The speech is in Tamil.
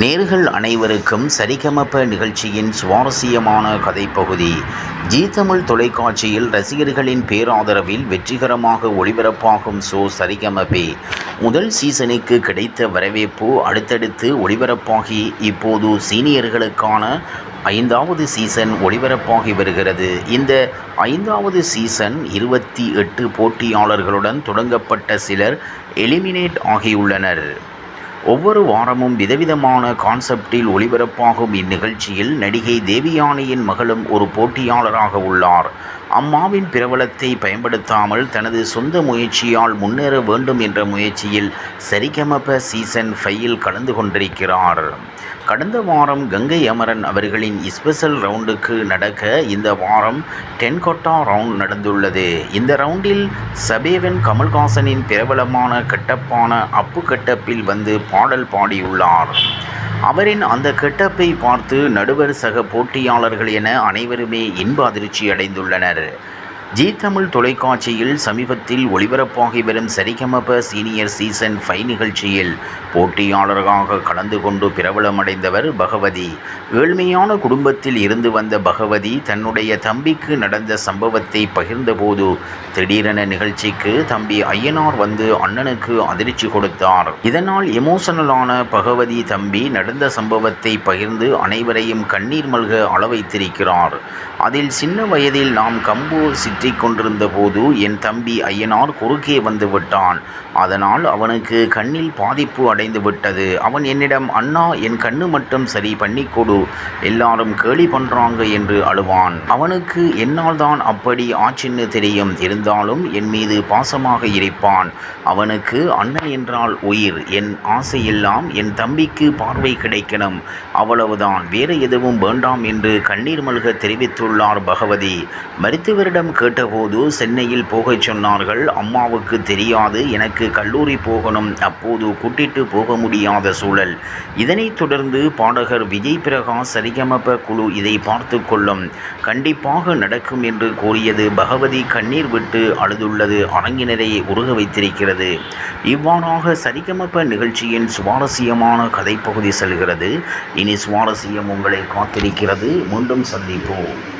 நேர்கள் அனைவருக்கும் சரிகமப்ப நிகழ்ச்சியின் சுவாரஸ்யமான கதைப்பகுதி. ஜீ தமிழ் தொலைக்காட்சியில் ரசிகர்களின் பேராதரவில் வெற்றிகரமாக ஒளிபரப்பாகும் ஷோ சரிகமபே முதல் சீசனுக்கு கிடைத்த வரவேற்பு அடுத்தடுத்து ஒளிபரப்பாகி இப்போது சீனியர்களுக்கான ஐந்தாவது சீசன் ஒளிபரப்பாகி வருகிறது. இந்த ஐந்தாவது சீசன் இருபத்தி எட்டு போட்டியாளர்களுடன் தொடங்கப்பட்ட சிலர் எலிமினேட் ஆகியுள்ளனர். ஒவ்வொரு வாரமும் விதவிதமான கான்செப்டில் ஒளிபரப்பாகும் இந்நிகழ்ச்சியில் நடிகை தேவியானியின் மகளும் ஒரு போட்டியாளராக உள்ளார். அம்மாவின் பிரபலத்தை பயன்படுத்தாமல் தனது சொந்த முயற்சியால் முன்னேற வேண்டும் என்ற முயற்சியில் சரிகமப சீசன் ஃபைவில் கலந்து கொண்டிருக்கிறார். கடந்த வாரம் கங்கை அமரன் அவர்களின் ஸ்பெஷல் ரவுண்டுக்கு நடக்க இந்த வாரம் டென்கொட்டா ரவுண்ட் நடந்துள்ளது. இந்த ரவுண்டில் சபேவன் கமல்ஹாசனின் பிரபலமான கட்டப்பான அப்பு கட்டப்பில் வந்து பாடல் பாடியுள்ளார். அவரின் அந்த கெட்டப்பை பார்த்து நடுவர் சக போட்டியாளர்கள் என அனைவருமே இன்ப அதிர்ச்சி அடைந்துள்ளனர். ஜீ தமிழ் தொலைக்காட்சியில் சமீபத்தில் ஒளிபரப்பாகி வரும் சரிகமப சீனியர் சீசன் ஃபைவ் நிகழ்ச்சியில் போட்டியாளராக கலந்து கொண்டு பிரபலமடைந்தவர் பகவதி. ஏழ்மையான குடும்பத்தில் இருந்து வந்த பகவதி தன்னுடைய தம்பிக்கு நடந்த சம்பவத்தை பகிர்ந்தபோது திடீரென நிகழ்ச்சிக்கு தம்பி ஐயனார் வந்து அண்ணனுக்கு அதிர்ச்சி கொடுத்தார். இதனால் எமோஷனலான பகவதி தம்பி நடந்த சம்பவத்தை பகிர்ந்து அனைவரையும் கண்ணீர் மல்க அளவைத்திருக்கிறார். அதில் சின்ன வயதில் நாம் கம்பு சிற்றிக் கொண்டிருந்த போது என் தம்பி ஐயனார் குறுக்கே வந்து விட்டான். அதனால் அவனுக்கு கண்ணில் பாதிப்பு அடைந்து விட்டது அவன் என்னிடம் அண்ணா என் கண்ணு மட்டும் சரி பண்ணி கொடு எல்லாரும் கேலி பண்ணுறாங்க என்று அழுவான். அவனுக்கு என்னால் தான் அப்படி ஆச்சின்னு தெரியும். இருந்தாலும் என் மீது பாசமாக இருப்பான். அவனுக்கு அண்ணன் என்றால் உயிர். என் ஆசையெல்லாம் என் தம்பிக்கு பார்வை கிடைக்கணும். அவ்வளவுதான். வேறு எதுவும் வேண்டாம் என்று கண்ணீர் மல்க தெரிவித்துள்ளார் பகவதி. மருத்துவரிடம் கேட்டபோது சென்னையில் போகச் சொன்னார்கள். அம்மாவுக்கு தெரியாது. எனக்கு கல்லூரி போகணும். அப்போது கூட்டிட்டு போக முடியாத சூழல். இதனைத் தொடர்ந்து பாடகர் விஜய் பிரகாஷ் சரிகமப குழு இதை பார்த்து கொள்ளும். கண்டிப்பாக நடக்கும் என்று கூறியது பகவதி கண்ணீர் விட்டு அழுதுள்ளது அரங்கினரை உருக வைத்திருக்கிறது. இவ்வாறாக சரிகமப நிகழ்ச்சியின் சுவாரஸ்யமான கதைப்பகுதி செல்கிறது. இனி சுவாரஸ்யம் உங்களை காத்திருக்கிறது. மீண்டும் சந்திப்போம்.